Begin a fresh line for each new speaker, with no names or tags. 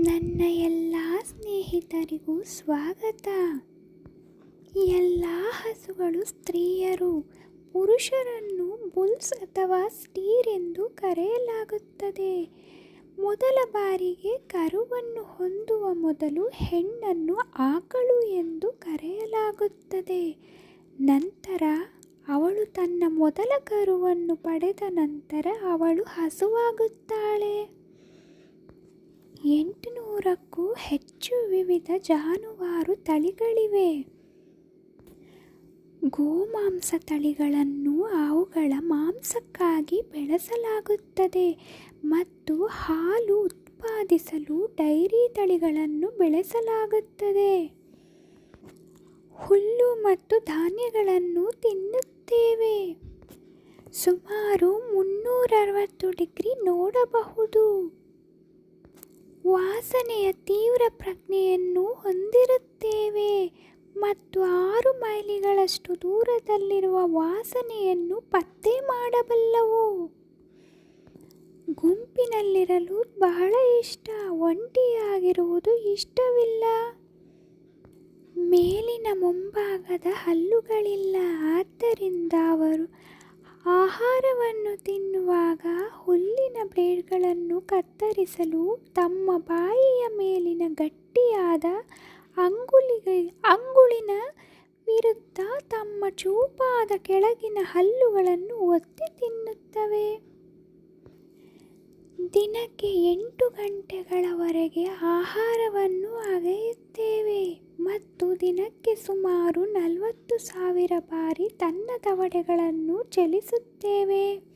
ನನ್ನ ಎಲ್ಲ ಸ್ನೇಹಿತರಿಗೂ ಸ್ವಾಗತ. ಎಲ್ಲ ಹಸುಗಳು ಸ್ತ್ರೀಯರು, ಪುರುಷರನ್ನು ಬುಲ್ಸ್ ಅಥವಾ ಸ್ಟೀರ್ ಎಂದು ಕರೆಯಲಾಗುತ್ತದೆ. ಮೊದಲ ಬಾರಿಗೆ ಕರುವನ್ನು ಹೊಂದುವ ಮೊದಲು ಹೆಣ್ಣನ್ನು ಆಕಳು ಎಂದು ಕರೆಯಲಾಗುತ್ತದೆ. ನಂತರ ಅವಳು ತನ್ನ ಮೊದಲ ಕರುವನ್ನು ಪಡೆದ ನಂತರ ಅವಳು ಹಸುವಾಗುತ್ತಾಳೆ. ಎಂಟುನೂರಕ್ಕೂ ಹೆಚ್ಚು ವಿವಿಧ ಜಾನುವಾರು ತಳಿಗಳಿವೆ. ಗೋಮಾಂಸ ತಳಿಗಳನ್ನು ಅವುಗಳ ಮಾಂಸಕ್ಕಾಗಿ ಬೆಳೆಸಲಾಗುತ್ತದೆ ಮತ್ತು ಹಾಲು ಉತ್ಪಾದಿಸಲು ಡೈರಿ ತಳಿಗಳನ್ನು ಬೆಳೆಸಲಾಗುತ್ತದೆ. ಹುಲ್ಲು ಮತ್ತು ಧಾನ್ಯಗಳನ್ನು ತಿನ್ನುತ್ತೇವೆ. ಸುಮಾರು ಮುನ್ನೂರರವತ್ತು ಡಿಗ್ರಿ ನೋಡಬಹುದು. ವಾಸನೆಯ ತೀವ್ರ ಪ್ರಜ್ಞೆಯನ್ನು ಹೊಂದಿರುತ್ತೇವೆ ಮತ್ತು ಆರು ಮೈಲಿಗಳಷ್ಟು ದೂರದಲ್ಲಿರುವ ವಾಸನೆಯನ್ನು ಪತ್ತೆ ಮಾಡಬಲ್ಲವು. ಗುಂಪಿನಲ್ಲಿರಲು ಬಹಳ ಇಷ್ಟ, ಒಂಟಿಯಾಗಿರುವುದು ಇಷ್ಟವಿಲ್ಲ. ಮೇಲಿನ ಮುಂಭಾಗದ ಹಲ್ಲುಗಳಿಲ್ಲ, ಆದ್ದರಿಂದ ಅವರು ಆಹಾರವನ್ನು ತಿನ್ನುವಾಗ ಹುಲ್ಲಿನ ಬ್ಲೇಡ್ಗಳನ್ನು ಕತ್ತರಿಸಲು ತಮ್ಮ ಬಾಯಿಯ ಮೇಲಿನ ಗಟ್ಟಿಯಾದ ಅಂಗುಲಿಗ, ಅಂಗುಳಿನ ವಿರುದ್ಧ ತಮ್ಮ ಚೂಪಾದ ಕೆಳಗಿನ ಹಲ್ಲುಗಳನ್ನು ಒತ್ತಿ ತಿನ್ನುತ್ತವೆ. ದಿನಕ್ಕೆ ಎಂಟು ಗಂಟೆಗಳವರೆಗೆ ಆಹಾರವನ್ನು ಅಗೆಯುತ್ತೇವೆ ಮತ್ತು ದಿನಕ್ಕೆ ಸುಮಾರು ನಲವತ್ತು ಸಾವಿರ ಬಾರಿ ತನ್ನ ದವಡೆಗಳನ್ನು ಚಲಿಸುತ್ತೇವೆ.